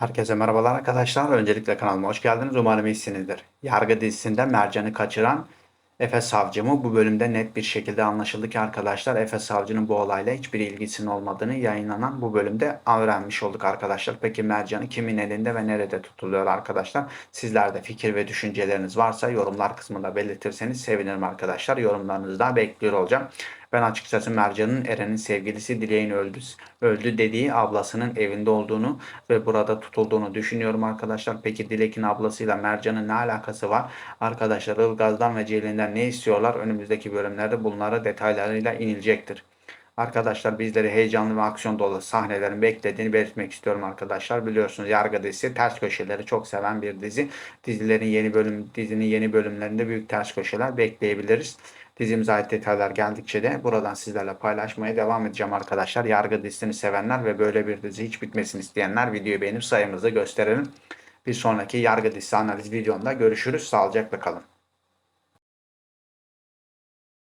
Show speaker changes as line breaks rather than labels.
Herkese merhabalar arkadaşlar. Öncelikle kanalıma hoş geldiniz. Umarım iyisinizdir. Yargı dizisinde Mercan'ı kaçıran Efe Savcı mı? Bu bölümde net bir şekilde anlaşıldı ki arkadaşlar Efe Savcı'nın bu olayla hiçbir ilgisinin olmadığını yayınlanan bu bölümde öğrenmiş olduk arkadaşlar. Peki Mercan'ı kimin elinde ve nerede tutuluyor arkadaşlar? Sizler de fikir ve düşünceleriniz varsa yorumlar kısmında belirtirseniz sevinirim arkadaşlar. Yorumlarınızı da bekliyor olacağım. Ben açıkçası Mercan'ın Eren'in sevgilisi Dilek'in öldü, öldü dediği ablasının evinde olduğunu ve burada tutulduğunu düşünüyorum arkadaşlar. Peki Dilek'in ablasıyla Mercan'ın ne alakası var? Arkadaşlar Ilgaz'dan ve Ceylin'den ne istiyorlar? Önümüzdeki bölümlerde bunlara detaylarıyla inilecektir. Arkadaşlar bizleri heyecanlı ve aksiyon dolu sahnelerin beklediğini belirtmek istiyorum arkadaşlar. Biliyorsunuz Yargı dizisi ters köşeleri çok seven bir dizi. Dizilerin yeni bölüm dizinin yeni bölümlerinde büyük ters köşeler bekleyebiliriz. Dizimize ait detaylar geldikçe de buradan sizlerle paylaşmaya devam edeceğim arkadaşlar. Yargı dizisini sevenler ve böyle bir dizi hiç bitmesini isteyenler videoyu beğenip sayımızı gösterelim. Bir sonraki Yargı dizisi analiz videomda görüşürüz. Sağlıcakla kalın.